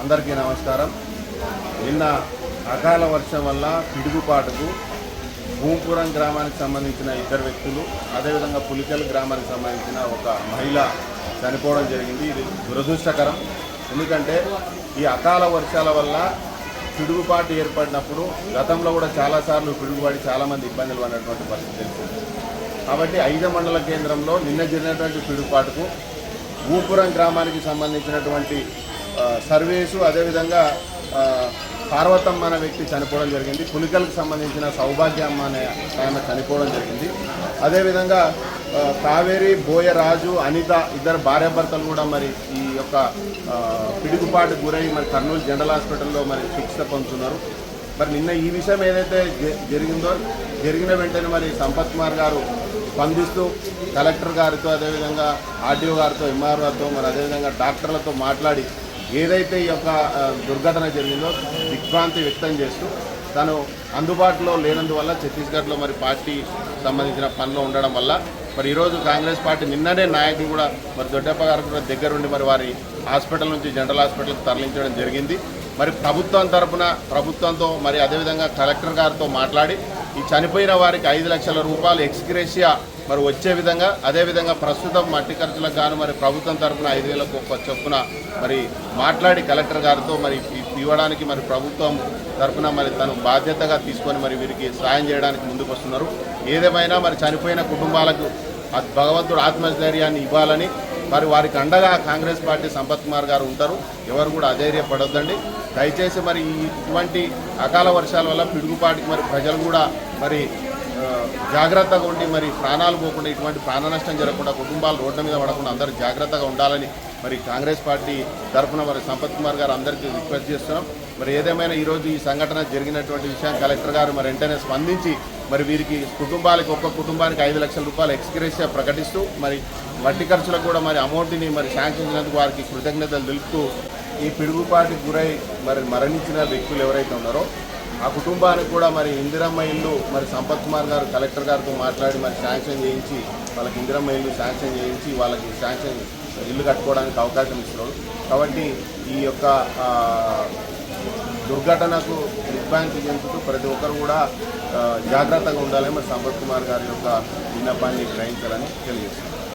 అందరికీ నమస్కారం. నిన్న అకాల వర్షం వల్ల పిడుగుపాటుకు భూపురం గ్రామానికి సంబంధించిన ఇద్దరు వ్యక్తులు అదేవిధంగా పులికల్ గ్రామానికి సంబంధించిన ఒక మహిళ చనిపోవడం జరిగింది. ఇది దురదృష్టకరం. ఎందుకంటే ఈ అకాల వర్షాల వల్ల పిడుగుపాటు ఏర్పడినప్పుడు గతంలో కూడా చాలాసార్లు పిడుగుపాటి చాలామంది ఇబ్బందులు పడినటువంటి పరిస్థితి తెలిసింది. కాబట్టి ఐదు మండల కేంద్రంలో నిన్న జరిగినటువంటి పిడుగుపాటుకు భూపురం గ్రామానికి సంబంధించినటువంటి సర్వేసు అదేవిధంగా పార్వతమ్మ అనే వ్యక్తి చనిపోవడం జరిగింది. పులికలకు సంబంధించిన సౌభాగ్యమ్మ అనే ఆమె చనిపోవడం జరిగింది. అదేవిధంగా కావేరి బోయరాజు అనిత ఇద్దరు భార్యాభర్తలు కూడా మరి ఈ యొక్క పిడుగుపాటు గురై మరి కర్నూలు జనరల్ హాస్పిటల్లో మరి చికిత్స పొందుతున్నారు. మరి నిన్న ఈ విషయం ఏదైతే జరిగిందో జరిగిన వెంటనే మరి సంపత్ కుమార్ గారు స్పందిస్తూ కలెక్టర్ గారితో అదేవిధంగా ఆర్డీఓ గారితో ఎంఆర్ గారితో మరి అదేవిధంగా డాక్టర్లతో మాట్లాడి ఏదైతే ఈ యొక్క దుర్ఘటన జరిగిందో దిగ్భ్రాంతి వ్యక్తం చేస్తూ తను అందుబాటులో లేనందువల్ల ఛత్తీస్గఢ్లో మరి పార్టీ సంబంధించిన పనిలో ఉండడం వల్ల మరి ఈరోజు కాంగ్రెస్ పార్టీ నిన్ననే నాయకులు కూడా మరి దొడ్డప్ప గారు కూడా దగ్గరుండి మరి వారి హాస్పిటల్ నుంచి జనరల్ హాస్పిటల్కి తరలించడం జరిగింది. మరి ప్రభుత్వం తరపున ప్రభుత్వంతో మరి అదేవిధంగా కలెక్టర్ గారితో మాట్లాడి ఈ చనిపోయిన వారికి ఐదు లక్షల రూపాయలు ఎక్స్గ్రేషియా మరి వచ్చే విధంగా అదేవిధంగా ప్రస్తుతం మట్టి ఖర్చులకు గాను మరి ప్రభుత్వం తరపున ఐదు వేలకు ఒక్క చొప్పున మరి మాట్లాడి కలెక్టర్ గారితో మరి ఇవ్వడానికి మరి ప్రభుత్వం తరపున మరి తను బాధ్యతగా తీసుకొని మరి వీరికి సాయం చేయడానికి ముందుకు వస్తున్నారు ఏదేమైనా మరి చనిపోయిన కుటుంబాలకు భగవంతుడు ఆత్మధైర్యాన్ని ఇవ్వాలని మరి వారికి అండగా కాంగ్రెస్ పార్టీ సంపత్ కుమార్ గారు ఉంటారు. ఎవరు కూడా అధైర్యపడొద్దండి. దయచేసి మరి ఈ- ఇటువంటి అకాల వర్షాల వల్ల పిడుగుపాటికి మరి ప్రజలు కూడా మరి జాగ్రత్తగా ఉండి మరి ప్రాణాలు పోకుండా ఇటువంటి ప్రాణ నష్టం జరగకుండా కుటుంబాలు రోడ్ల మీద పడకుండా అందరూ జాగ్రత్తగా ఉండాలని మరి కాంగ్రెస్ పార్టీ తరఫున మరి సంపత్ కుమార్ గారు అందరికీ రిక్వెస్ట్ చేస్తున్నాం. మరి ఏదేమైనా ఈరోజు ఈ సంఘటన జరిగినటువంటి విషయం కలెక్టర్ గారు మరి వెంటనే స్పందించి మరి వీరికి కుటుంబాలకు ఒక్క కుటుంబానికి ఐదు లక్షల రూపాయలు ఎక్స్గ్రేషియా ప్రకటిస్తూ మరి వడ్డీ ఖర్చులకు కూడా మరి అమౌంట్ని మరి శాంక్షించినందుకు వారికి కృతజ్ఞతలు తెలుపుతూ ఈ పిడుగుపాటికి గురై మరి మరణించిన వ్యక్తులు ఎవరైతే ఉన్నారో ఆ కుటుంబానికి కూడా మరి ఇందిరమ్మ ఇల్లు మరి సంపత్ కుమార్ గారు కలెక్టర్ గారితో మాట్లాడి మరి శాంక్షన్ చేయించి వాళ్ళకి ఇందిరమ్మ ఇల్లు శాంక్షన్ చేయించి వాళ్ళకి శాంక్షన్ ఇల్లు కట్టుకోవడానికి అవకాశం ఇస్తున్నారు. కాబట్టి ఈ యొక్క దుర్ఘటనకు దిగ్భ్రాంతి చెందుతూ ప్రతి ఒక్కరు కూడా జాగ్రత్తగా ఉండాలని మరి సంపత్ కుమార్ గారి యొక్క విన్నపాన్ని గ్రహించాలని తెలియజేస్తున్నారు